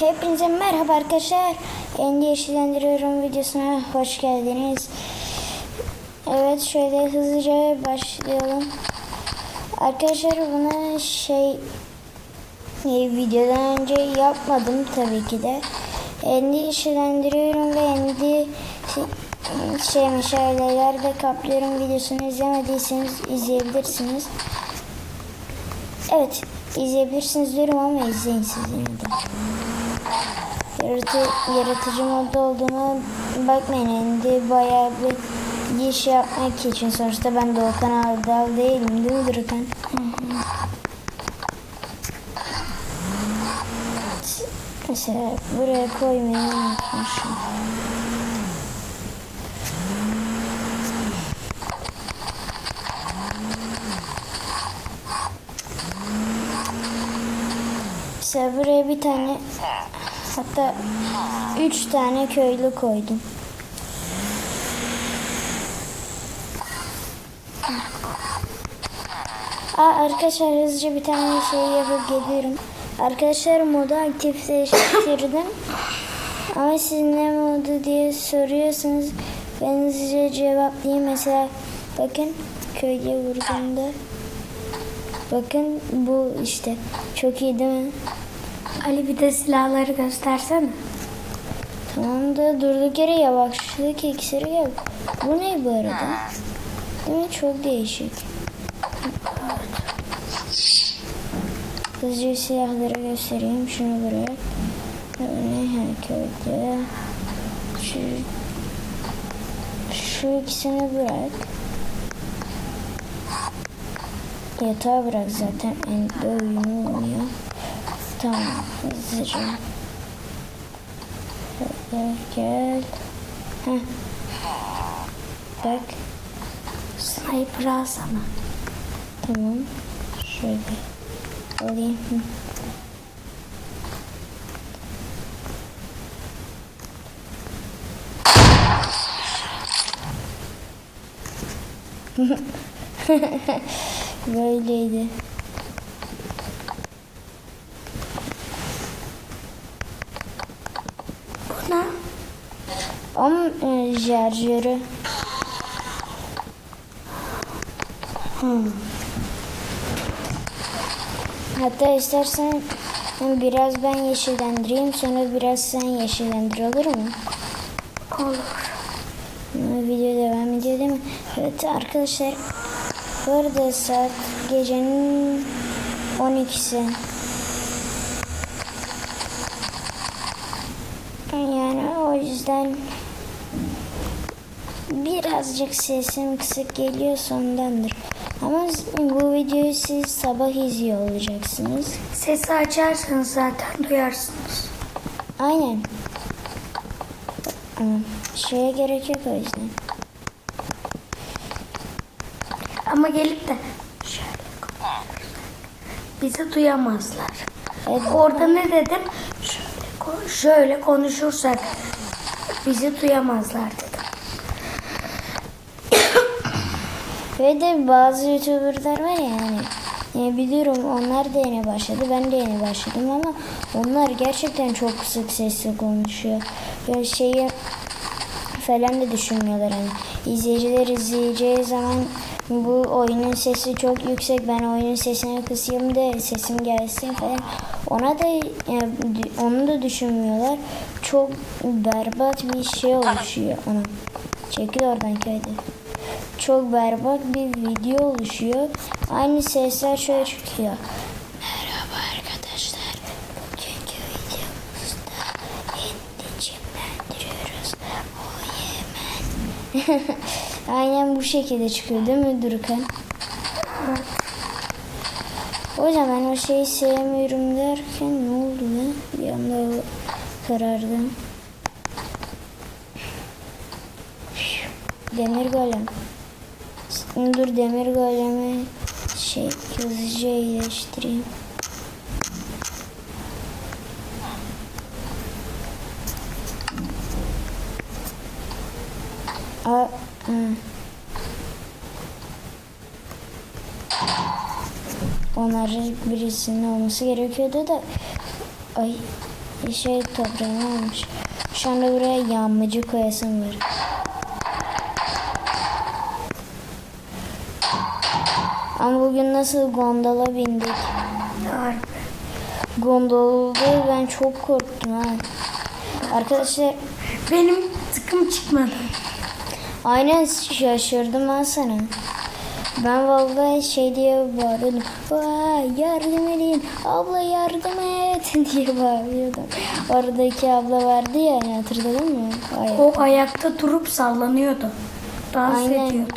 Hepinize merhaba arkadaşlar. Kendi yeşillendiriyorum videosuna hoş geldiniz. Evet şöyle hızlıca başlayalım. Arkadaşlar bunu şey e, videodan önce yapmadım tabii ki de. Kendi yeşillendiriyorum ve kendi şey meşalelerle kaplıyorum videosunu izlemediyseniz izleyebilirsiniz. Evet izleyebilirsiniz diyorum ama izleyin siz yine de. Yaratı, yaratıcı modda olduğunu bakmayın. Şimdi bayağı bir iş yapmak için. Sonuçta ben Doğukan Ardal değilim değil mi Durukan? Mesela buraya koymayı unutmuşum. Mesela buraya bir tane hatta üç tane köylü koydum. Aa, arkadaşlar hızlıca bir tane şey yapıp geliyorum. Arkadaşlar modu aktifleştirdim. Ama siz ne modu diye soruyorsanız ben hızlıca cevaplayayım. Mesela bakın köyde vurduğumda bakın bu işte çok iyi değil mi? Ali bir de silahları göstersene. Tamam da durduk yere yavaşlık iksiri yok. Bu ne bu arada? Değil mi? Çok değişik. Hızlıca silahları göstereyim. Şunu bırak. Ne her köyde. Şu, şu ikisini bırak. Yatağı bırak zaten. En oyunu olmuyor. Tamam. Hızlıca. Gel gel. Heh. Bak. Sniper alsana. Tamam. Şöyle alayım. Hı. Böyleydi. Bu ne? Ama e, şarjörü. Hatta istersen biraz ben yeşillendireyim sonra biraz sen yeşillendir olur mu? Olur. Video devam ediyor değil mi? Evet arkadaşlar. Bu arada saat gecenin 12'si. Yani o yüzden birazcık sesim kısık geliyor sondandır. Ama bu videoyu siz sabah izliyor olacaksınız. Sesi açarsanız zaten duyarsınız. Aynen. Şeye gerek yok o yüzden. Ama gelip de şöyle bizi duyamazlar. Evet, Orada ne dedim? Şöyle, şöyle konuşursak bizi duyamazlar dedim. Ve de bazı youtuberlar var ya yani. Yani biliyorum onlar da yeni başladı. Ben de yeni başladım ama onlar gerçekten çok kısık sesle konuşuyor. Böyle şeyi falan da düşünmüyorlar hani. İzleyiciler izleyeceği zaman bu oyunun sesi çok yüksek ben oyunun sesini kısayım da sesim gelsin falan. Ona da yani, onu da düşünmüyorlar. Çok berbat bir şey oluşuyor ona. Çekil oradan köyde çok berbat bir video oluşuyor. Aynı sesler şöyle çıkıyor. Merhaba arkadaşlar. Bugünkü videomuzda hindi çimlendiriyoruz. O yemen. Aynen bu şekilde çıkıyor değil mi Durkan? O zaman o şeyi sevmiyorum derken ne oldu ya? Bir anda karardım. Demir golem. Dur demir golemi şey hızlıca iyileştireyim. Aa, hı. Onların birisinin olması gerekiyordu da ay şey toprağını almış. Şu anda buraya yağmacı koyasım var. Ama bugün nasıl gondola bindik. Gondolda ben çok korktum ha. Arkadaşlar Benim tıkım çıkmadı. aynen şaşırdım ben sana. Ben vallahi şey diye bağırıyordum. Vay yardım edin. Abla yardım et diye bağırıyordum. Oradaki abla vardı ya hatırladın mı? Ay. O ayakta durup sallanıyordu. Dans Aynen. ediyordu.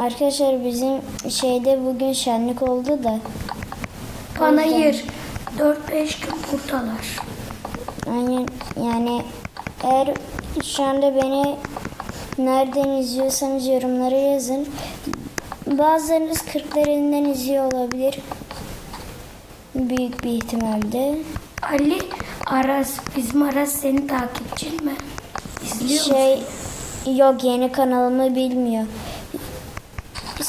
Arkadaşlar bizim şeyde bugün şenlik oldu da. Panayır. 4-5 gün buradalar. Aynen yani eğer şu anda beni nereden izliyorsanız yorumlara yazın. Bazılarınız Kırklareli'nden izliyor olabilir. Büyük bir ihtimalle. Ali Aras, bizim Aras senin takipçin mi? İzliyor musun? Şey yok yeni kanalımı bilmiyor.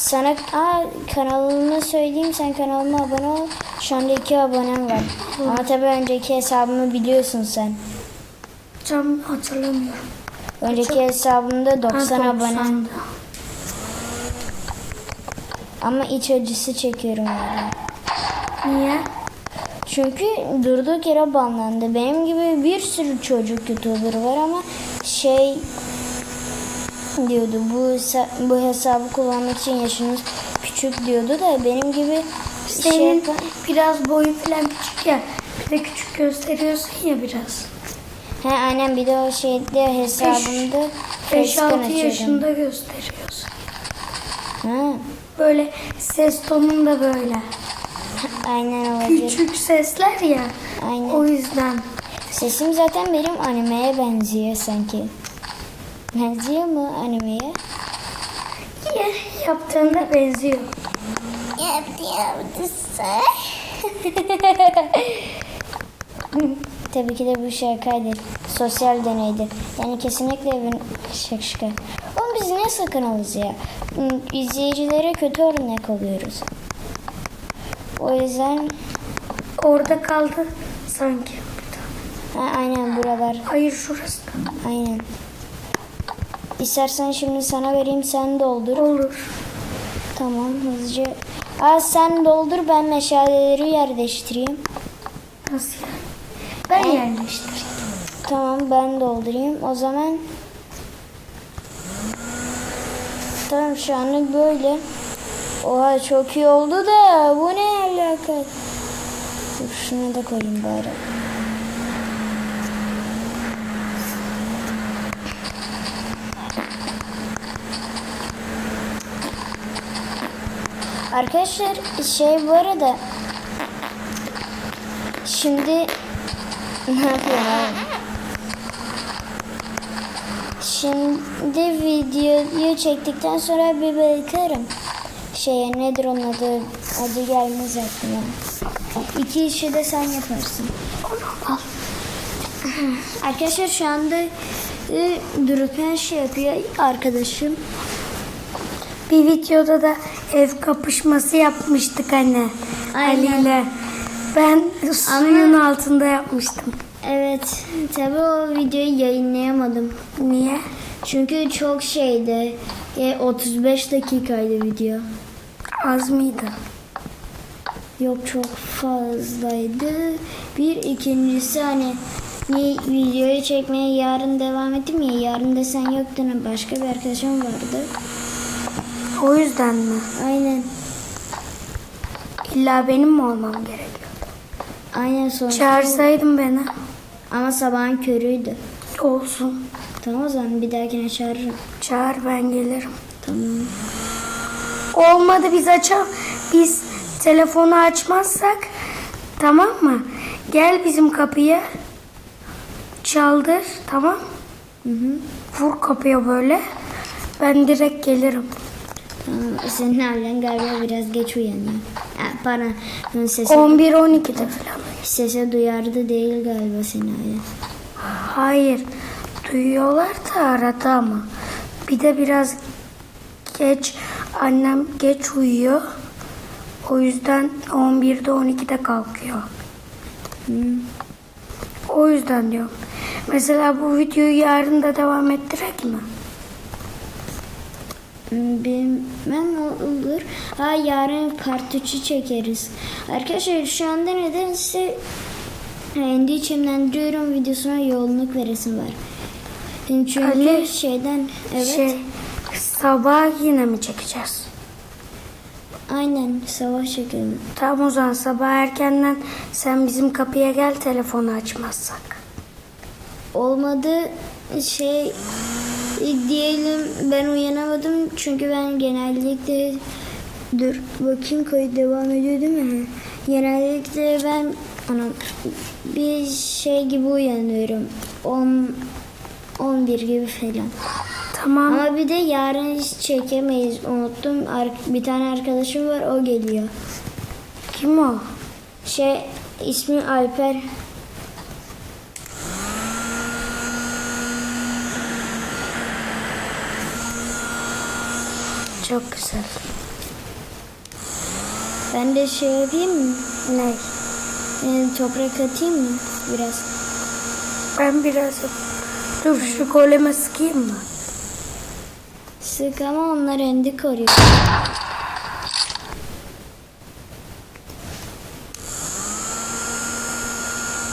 Sana aa, kanalımı söyleyeyim sen kanalıma abone ol. Şu anda iki abonem var. Ama tabii önceki hesabımı biliyorsun sen. Tam hatırlamıyorum. Önceki hesabımda 90 Ha, abone. 90'da. Ama iç acısı çekiyorum hala. Niye? Çünkü durduk yere banlandı. Benim gibi bir sürü çocuk YouTuber var ama şey diyordu bu hesa- bu hesabı kullanmak için yaşınız küçük diyordu da benim gibi şey Senin yapan- biraz boyun falan küçük ya. Bir de küçük gösteriyorsun ya biraz. He aynen bir de o şeyde hesabımda facecam 5-6 açıyordum. yaşında gösteriyorsun. Ha, Böyle ses tonun da böyle. aynen olabilir. Küçük sesler ya. Aynen. O yüzden. Sesim zaten benim animeye benziyor sanki. Benziyor mu animeye? Ya, yaptığında benziyor. Yaptı Tabii ki de bu şakaydı. Sosyal deneydi. Yani kesinlikle bir şaka şaka. Oğlum biz niye sakınalız ya? İzleyicilere kötü örnek oluyoruz. O yüzden Orada kaldı sanki. ha, aynen buralar. Hayır şurası. Aynen. İstersen şimdi sana vereyim sen doldur. Olur. Tamam hızlıca. Aa sen doldur ben meşaleleri yer değiştireyim. Nasıl yani? Ben yerleştireyim. Tamam ben doldurayım. O zaman Tamam şu anlık böyle. Oha çok iyi oldu da bu ne alaka? Dur şunu da koyayım bari. Arkadaşlar şey bu arada şimdi ne yapıyorum? Şimdi videoyu çektikten sonra bir bakarım. Şeye nedir onun adı? Adı gelmez aklıma. İki işi de sen yaparsın. Al. Arkadaşlar şu anda e, Durupen şey yapıyor arkadaşım. Bir videoda da ev kapışması yapmıştık anne. Ali ile. Ben suyun altında yapmıştım. Evet tabi o videoyu yayınlayamadım. Niye? Çünkü çok şeydi. E, 35 dakikaydı video. Az mıydı? Yok çok fazlaydı. Bir ikincisi hani ni- videoyu çekmeye yarın devam ettim ya. Yarın da sen yoktun. Başka bir arkadaşım vardı. O yüzden mi? Aynen. İlla benim mi olmam gerekiyor? Aynen sonra. Çağırsaydın beni. Ama sabahın körüydü. Olsun. Tamam o zaman bir dahakine çağırırım. Çağır ben gelirim. Tamam. Olmadı biz açalım. Biz telefonu açmazsak tamam mı? Gel bizim kapıya. Çaldır tamam. Hı hı. Vur kapıya böyle. Ben direkt gelirim. Senin ailen galiba biraz geç uyanıyor. Ha, pardon. Sese, 11-12'de falan. sese duyardı değil galiba senin ailen. Hayır. Duyuyorlar da arada ama. Bir de biraz geç annem geç uyuyor. O yüzden 11'de 12'de kalkıyor. O yüzden diyorum. Mesela bu videoyu yarın da devam ettirek mi? Bilmem olur. Ha yarın 3'ü çekeriz. Arkadaşlar şu anda nedense kendi içimden diyorum videosuna yoğunluk veresim var. Çünkü Ali, şeyden evet Şey, sabah yine mi çekeceğiz? aynen savaş çekelim. Tamam o zaman sabah erkenden sen bizim kapıya gel telefonu açmazsak. Olmadı şey diyelim ben uyanamadım çünkü ben genellikle dur bakayım kayıt devam ediyor değil mi? Genellikle ben ana bir şey gibi uyanıyorum. 10 11 gibi falan. Tamam. Ama bir de yarın hiç çekemeyiz. Unuttum. Bir tane arkadaşım var o geliyor. Kim o? Şey ismi Alper. Çok güzel. Ben de şey yapayım mı? Ne? Ee, toprak atayım mı biraz? Ben biraz... Dur şu goleme sıkayım mı? Sık ama onlar endi koruyor.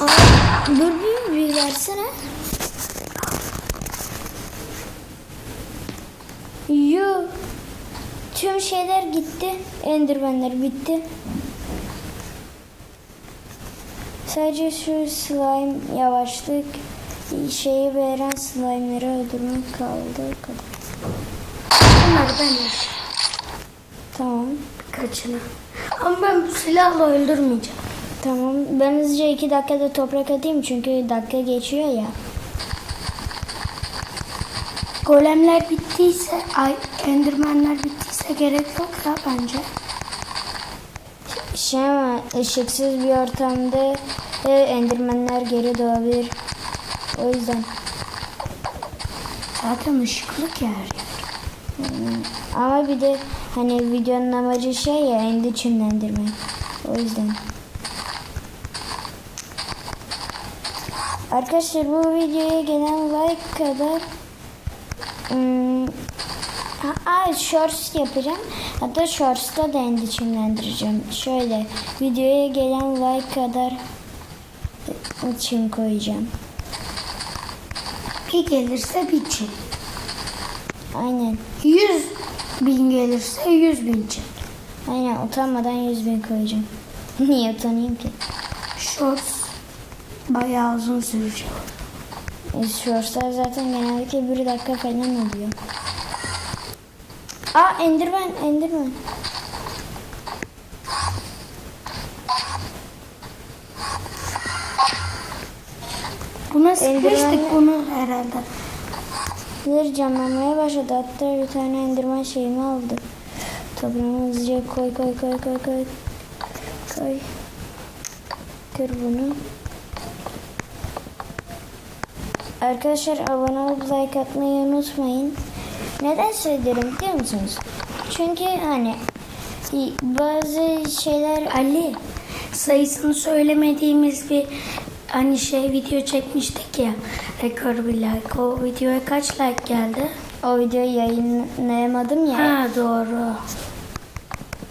Aa, dur bir, bir versene. Yo. Tüm şeyler gitti. Endermanler bitti. Sadece şu slime yavaşlık şeyi veren slime'ları öldürmek kaldı. Bunları ben. Tamam. Kaçını. Ama ben bu silahla öldürmeyeceğim. Tamam. Ben hızlıca iki dakikada toprak atayım çünkü dakika geçiyor ya. Golemler bittiyse, ay endirmenler bittiyse gerek yok ya bence. Ama ışıksız bir ortamda e, endirmenler geri doğabilir. O yüzden. Zaten ışıklık yer. Ama bir de hani videonun amacı şey ya endi çimlendirmek. O yüzden. Arkadaşlar bu videoya gelen like kadar hmm, ha, aa, shorts yapacağım. Hatta shorts'ta da endi çimlendireceğim. Şöyle videoya gelen like kadar çim koyacağım. Bir gelirse bir. Aynen. 100 bin gelirse 100 bin çin. Aynen utanmadan 100 bin koyacağım. Niye utanayım ki? Shorts bayağı uzun sürecek. E, Shortslar zaten genellikle bir dakika falan oluyor. Aa Enderman, Enderman. Buna sıkmıştık bunu herhalde. Bir canlanmaya başladı. Hatta bir tane Enderman şeyimi aldı. Toprağımı hızlıca koy koy koy koy koy. Koy. Kır bunu. Arkadaşlar abone olup like atmayı unutmayın. Neden söylerim biliyor musunuz? Çünkü hani bazı şeyler Ali sayısını söylemediğimiz bir hani şey video çekmiştik ya. Rekor bir like. O videoya kaç like geldi? o videoyu yayınlayamadım ya. Ha doğru.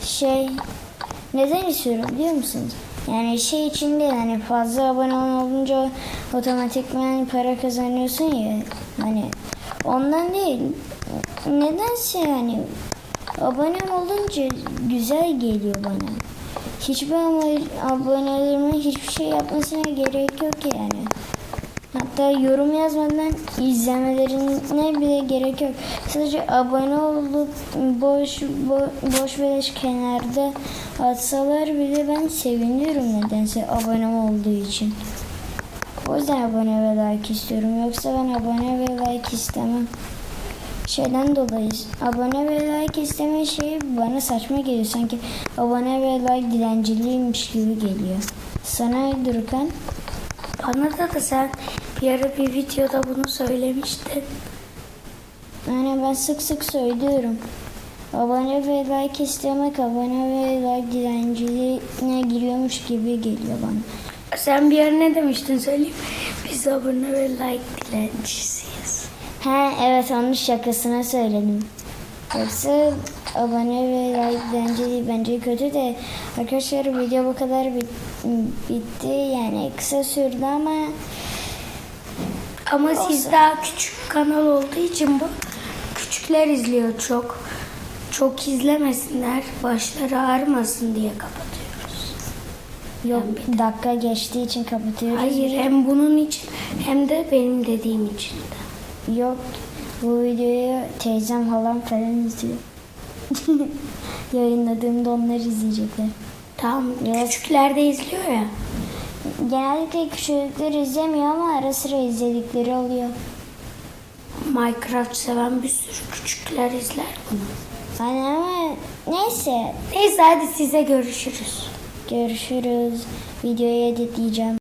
Şey neden istiyorum biliyor musunuz? Yani şey için değil hani fazla abone olunca otomatikman para kazanıyorsun ya hani ondan değil nedense yani abonem olunca güzel geliyor bana. Hiçbir ama abonelerimin hiçbir şey yapmasına gerek yok yani. Hatta yorum yazmadan izlemelerine bile gerek yok. Sadece abone olup boş bo- boş beleş kenarda atsalar bile ben seviniyorum nedense abone olduğu için. O yüzden abone ve like istiyorum. Yoksa ben abone ve like istemem. Şeyden dolayı abone ve like isteme şeyi bana saçma geliyor. Sanki abone ve like dilenciliğiymiş gibi geliyor. Sana Durkan Bana da da sen bir ara bir videoda bunu söylemiştin. Yani ben sık sık söylüyorum. Abone ve like istemek abone ve like dilenciliğine giriyormuş gibi geliyor bana. Sen bir ara ne demiştin söyleyeyim. Biz abone ve like dilencisiyiz. He evet onun şakasına söyledim. Yoksa abone ve like bence değil bence kötü de arkadaşlar video bu kadar bit- bitti yani kısa sürdü ama Ama siz daha küçük kanal olduğu için bu küçükler izliyor çok. Çok izlemesinler, başları ağrımasın diye kapatıyoruz. yok dakika geçtiği için kapatıyoruz. Hayır hem bunun için hem de benim dediğim için de. Yok bu videoyu teyzem halam falan izliyor. Yayınladığımda onlar izleyecekler. Tamam Evet. küçükler de izliyor ya. Genellikle küçükler izlemiyor ama ara sıra izledikleri oluyor. Minecraft seven bir sürü küçükler izler bunu. Hani ama neyse Neyse hadi size görüşürüz. görüşürüz. Videoyu editleyeceğim.